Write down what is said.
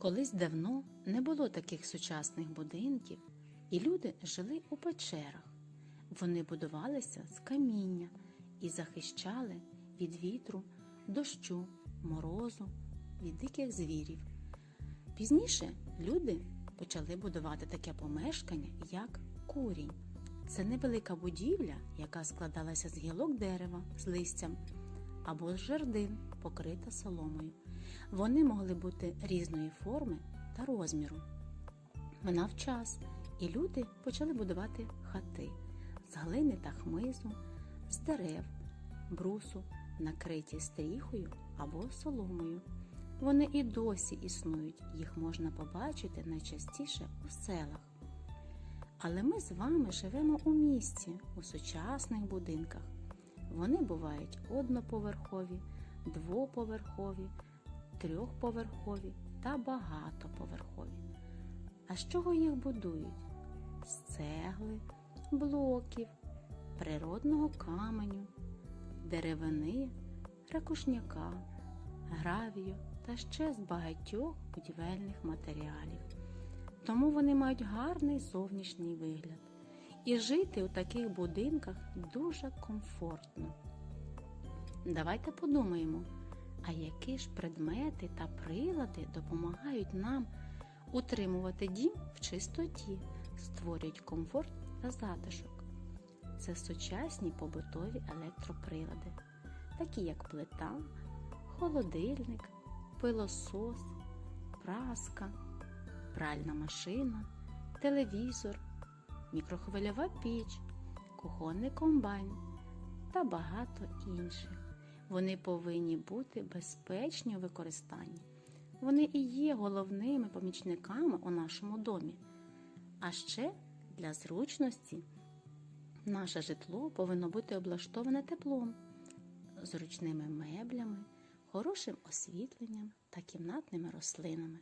Колись давно не було таких сучасних будинків, і люди жили у печерах. Вони будувалися з каміння і захищали від вітру, дощу, морозу, від диких звірів. Пізніше люди почали будувати таке помешкання, як курінь. Це невелика будівля, яка складалася з гілок дерева з листям або з жердин, покрита соломою. Вони могли бути різної форми та розміру. Минав час, і люди почали будувати хати з глини та хмизу, з дерев, брусу, накриті стріхою або соломою. Вони і досі існують, їх можна побачити найчастіше у селах. Але ми з вами живемо у місті, у сучасних будинках. Вони бувають одноповерхові, двоповерхові, трьохповерхові та багатоповерхові. А з чого їх будують? З цегли, блоків, природного каменю, деревини, ракушняка, гравію та ще з багатьох будівельних матеріалів. Тому вони мають гарний зовнішній вигляд. І жити у таких будинках дуже комфортно. Давайте подумаємо, а які ж предмети та прилади допомагають нам утримувати дім в чистоті, створюють комфорт та затишок. Це сучасні побутові електроприлади, такі як плита, холодильник, пилосос, праска, пральна машина, телевізор, мікрохвильова піч, кухонний комбайн та багато інших. Вони повинні бути безпечні у використанні. Вони і є головними помічниками у нашому домі. А ще для зручності наше житло повинно бути облаштоване теплом, зручними меблями, хорошим освітленням та кімнатними рослинами.